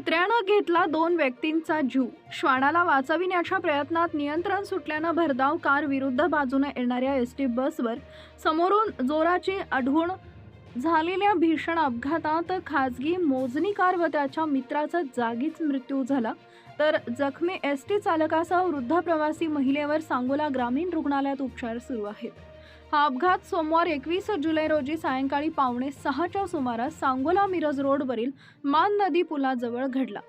कुत्र्यानं घेतला दोन व्यक्तींचा जीव. श्वानाला वाचविण्याच्या प्रयत्नात नियंत्रण सुटल्यानं भरधाव कार विरुद्ध बाजूने येणाऱ्या एस टी बसवर समोरून जोराची आढळून झालेल्या भीषण अपघातात खाजगी मोजणी कार व त्याच्या मित्राचा जागीच मृत्यू झाला. तर जखमी एस टी चालकासह वृद्ध प्रवासी महिलेवर सांगोला ग्रामीण रुग्णालयात उपचार सुरू आहेत. हा अपघात सोमवार एकवीस जुलै रोजी सायंकाळी पावणे सहाच्या सुमारास सांगोला मिरज रोडवरील मान नदी पुलाजवळ घडला.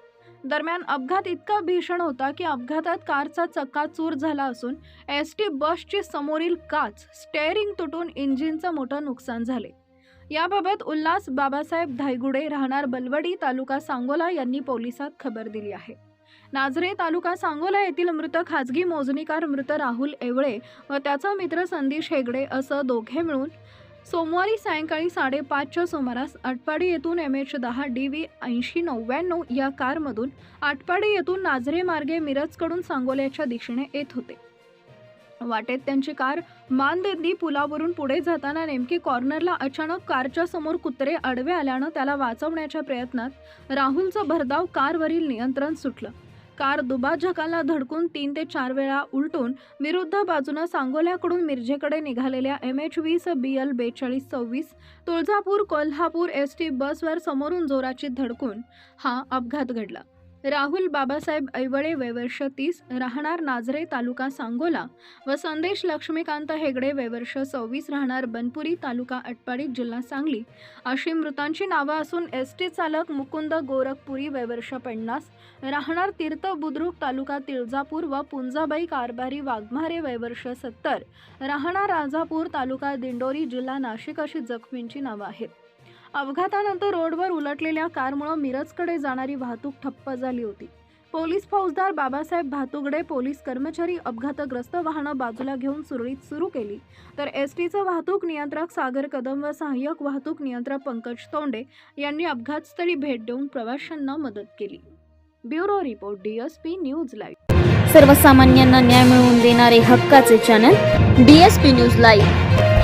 दरम्यान अपघात इतका भीषण होता की अपघातात कारचा चक्काचूर झाला असून एस टी बसची समोरील काच स्टेअरिंग तुटून इंजिनचं मोठं नुकसान झाले. याबाबत उल्हास बाबासाहेब धायगुडे राहणार बलवडी तालुका सांगोला यांनी पोलिसात खबर दिली आहे. नाझरे तालुका सांगोला येथील मृत खाजगी मोजणीकार मृत राहुल एवळे व त्याचा मित्र संदेश हेगडे असं दोघे मिळून सोमवारी सायंकाळी साडेपाचच्या सुमारास आटपाडी येथून एम एच दहा डी व्ही ऐंशी नव्याण्णव या कारमधून आटपाडी येथून नाझरे मार्गे मिरजकडून सांगोल्याच्या दिशेने येत होते. वाटेत त्यांची कार मानदेदी पुलावरून पुढे जाताना नेमकी कॉर्नरला अचानक कारच्या समोर कुत्रे आडवे आल्यानं त्याला वाचवण्याच्या प्रयत्नात राहुलचं भरधाव कारवरील नियंत्रण सुटलं. कार दुबाजकाला धडकून तीन ते चार वेळा उलटून विरुद्ध बाजूनं सांगोल्याकडून मिरजेकडे निघालेल्या एम एच वीस बी एल बेचाळीस सव्वीस तुळजापूर कोल्हापूर एस टी बसवर समोरून जोराची धडकून हा अपघात घडला. राहुल बाबासाहेब ऐवळे वयवर्ष तीस राहणार नाझरे तालुका सांगोला व संदेश लक्ष्मीकांत हेगडे वयवर्ष सव्वीस राहणार बनपुरी तालुका अटपाडी जिल्हा सांगली. अशी मृतांची नावं असून एस टी चालक मुकुंद गोरखपुरी वयवर्ष पन्नास राहणार तीर्थ बुद्रुक तालुका तिळजापूर व पुंजाबाई कारभारी वाघमारे वयवर्ष सत्तर राहणार राजापूर तालुका दिंडोरी जिल्हा नाशिक अशी जखमींची नावं आहेत. अपघातानंतर रोडवर उलटलेल्या कारमुळे मिरजकडे जाणारी वाहतूक ठप्प झाली होती. पोलीस फौजदार बाबासाहेब भातुगडे पोलीस कर्मचारी अपघातग्रस्त वाहनं बाजूला घेऊन सुरळीत सुरू केली. तर एस टीचं वाहतूक नियंत्रक सागर कदम व सहाय्यक वाहतूक नियंत्रक पंकज तोंडे यांनी अपघातस्थळी भेट देऊन प्रवाशांना मदत केली. Bureau report DSP news live. सर्वसामान्यांना न्याय मिळवून देणारे हक्काचे चॅनल डीएसपी न्यूज लाईव्ह.